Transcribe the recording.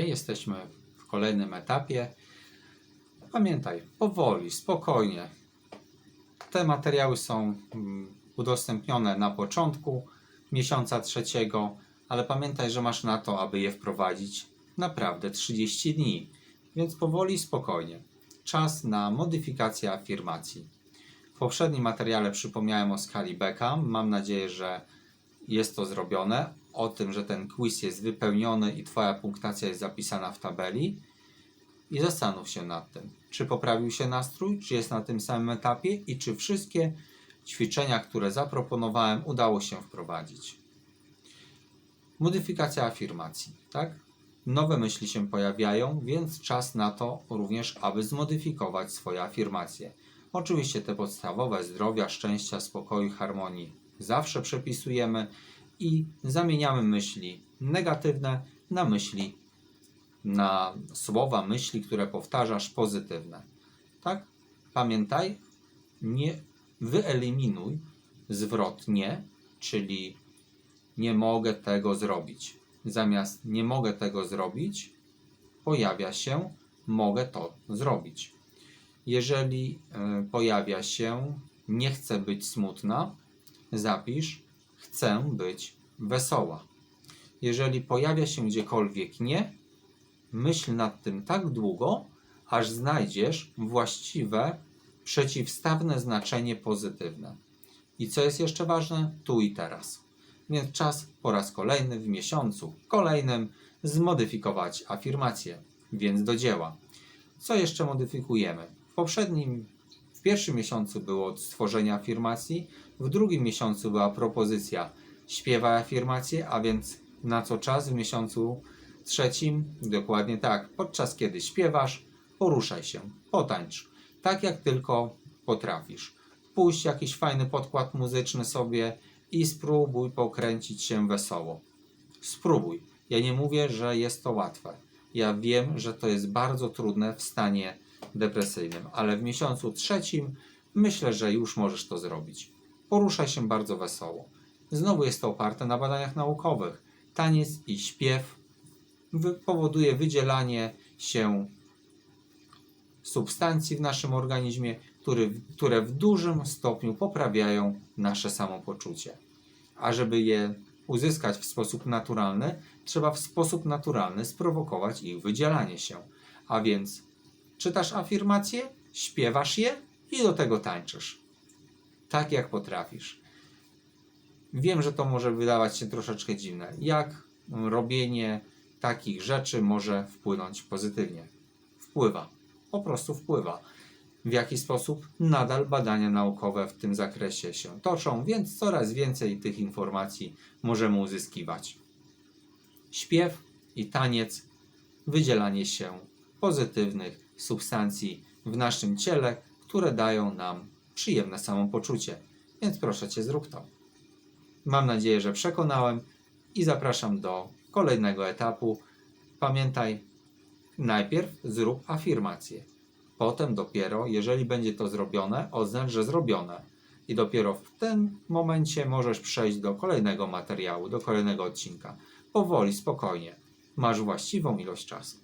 jesteśmy w kolejnym etapie. Pamiętaj, powoli, spokojnie. Te materiały są mm, udostępnione na początku miesiąca trzeciego, ale pamiętaj, że masz na to, aby je wprowadzić naprawdę 30 dni. Więc powoli, spokojnie. Czas na modyfikację afirmacji. W poprzednim materiale przypomniałem o skali Beckham. Mam nadzieję, że jest to zrobione. O tym, że ten quiz jest wypełniony i Twoja punktacja jest zapisana w tabeli. I zastanów się nad tym, czy poprawił się nastrój, czy jest na tym samym etapie i czy wszystkie ćwiczenia, które zaproponowałem, udało się wprowadzić. Modyfikacja afirmacji, tak? Nowe myśli się pojawiają, więc czas na to również, aby zmodyfikować swoje afirmacje. Oczywiście te podstawowe zdrowia, szczęścia, spokoju, harmonii zawsze przepisujemy i zamieniamy myśli negatywne na myśli, na słowa, myśli, które powtarzasz pozytywne. Tak? Pamiętaj, nie wyeliminuj zwrot nie, czyli nie mogę tego zrobić. Zamiast nie mogę tego zrobić, pojawia się mogę to zrobić. Jeżeli y, pojawia się nie chcę być smutna, zapisz chcę być wesoła. Jeżeli pojawia się gdziekolwiek nie, myśl nad tym tak długo, aż znajdziesz właściwe, przeciwstawne znaczenie pozytywne. I co jest jeszcze ważne? Tu i teraz. Więc czas po raz kolejny w miesiącu kolejnym zmodyfikować afirmację. Więc do dzieła. Co jeszcze modyfikujemy? W poprzednim, pierwszym miesiącu było stworzenie afirmacji, w drugim miesiącu była propozycja śpiewaj afirmację, a więc na co czas w miesiącu trzecim? Dokładnie tak. Podczas kiedy śpiewasz, poruszaj się, potańcz. Tak jak tylko potrafisz. Puść jakiś fajny podkład muzyczny sobie i spróbuj pokręcić się wesoło. Spróbuj. Ja nie mówię, że jest to łatwe. Ja wiem, że to jest bardzo trudne w stanie depresyjnym, ale w miesiącu trzecim myślę, że już możesz to zrobić. Poruszaj się bardzo wesoło. Znowu jest to oparte na badaniach naukowych. Taniec i śpiew powoduje wydzielanie się substancji w naszym organizmie, które w dużym stopniu poprawiają nasze samopoczucie. A żeby je uzyskać w sposób naturalny, trzeba w sposób naturalny sprowokować ich wydzielanie się. A więc czytasz afirmacje, śpiewasz je i do tego tańczysz. Tak jak potrafisz. Wiem, że to może wydawać się troszeczkę dziwne. Jak robienie takich rzeczy może wpłynąć pozytywnie? Wpływa. Po prostu wpływa. W jaki sposób? Nadal badania naukowe w tym zakresie się toczą, więc coraz więcej tych informacji możemy uzyskiwać. Śpiew i taniec, wydzielanie się pozytywnych substancji w naszym ciele, które dają nam przyjemne samopoczucie. Więc proszę Cię, zrób to. Mam nadzieję, że przekonałem i zapraszam do kolejnego etapu. Pamiętaj, najpierw zrób afirmację. Potem dopiero, jeżeli będzie to zrobione, oznacz, że zrobione. I dopiero w tym momencie możesz przejść do kolejnego materiału, do kolejnego odcinka. Powoli, spokojnie. Masz właściwą ilość czasu.